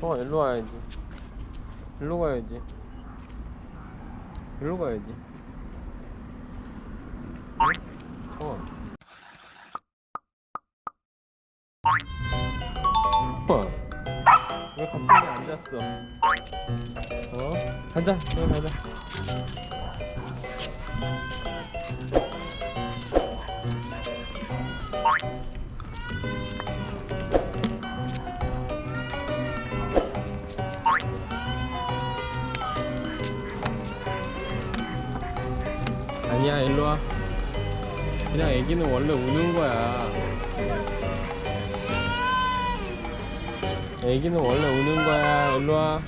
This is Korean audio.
어 일로 와야지 일로 가야지 일로 가야지 어 어. 왜 갑자기 앉았어? 어? 가자, 그럼 가자. 아니야, 일로 와. 그냥 애기는 원래 우는 거야. 애기는 원래 우는 거야. 일로 와.